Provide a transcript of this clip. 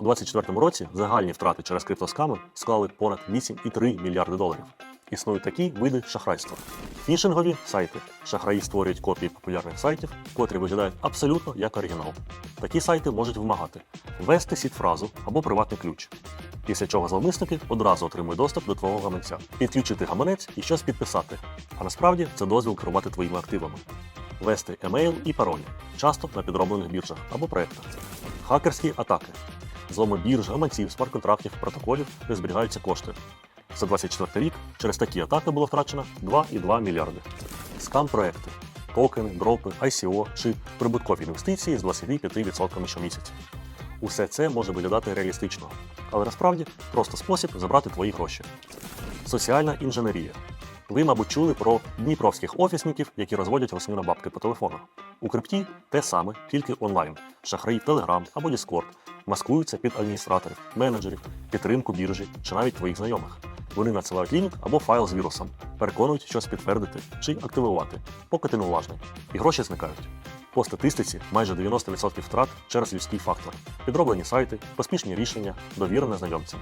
У 2024 році загальні втрати через криптосками склали понад 8,3 мільярди доларів. Існують такі види шахрайства: фішингові сайти. Шахраї створюють копії популярних сайтів, котрі виглядають абсолютно як оригінал. Такі сайти можуть вимагати ввести сіт-фразу або приватний ключ. Після чого зловмисники одразу отримують доступ до твого гаманця, підключити гаманець і щось підписати. А насправді це дозвіл керувати твоїми активами. Ввести емейл і пароль, часто на підроблених біржах або проєктах. Хакерські атаки. Зломи бірж, гаманців, смарт-контрактів, протоколів, де зберігаються кошти. За 24 рік через такі атаки було втрачено 2,2 мільярди. Скам-проекти, токени, дропи, ICO чи прибуткові інвестиції з 25% щомісяця. Усе це може виглядати реалістично, але насправді просто спосіб забрати твої гроші. Соціальна інженерія. Ви, мабуть, чули про дніпровських офісників, які розводять рослину на бабки по телефону. У крипті те саме, тільки онлайн. Шахраї Telegram або Discord маскуються під адміністраторів, менеджерів, підтримку біржі чи навіть твоїх знайомих. Вони надсилають лінк або файл з вірусом, переконують щось підтвердити чи активувати, поки ти не уважний, і гроші зникають. По статистиці майже 90% втрат через людський фактор, підроблені сайти, поспішні рішення, довіра незнайомцям.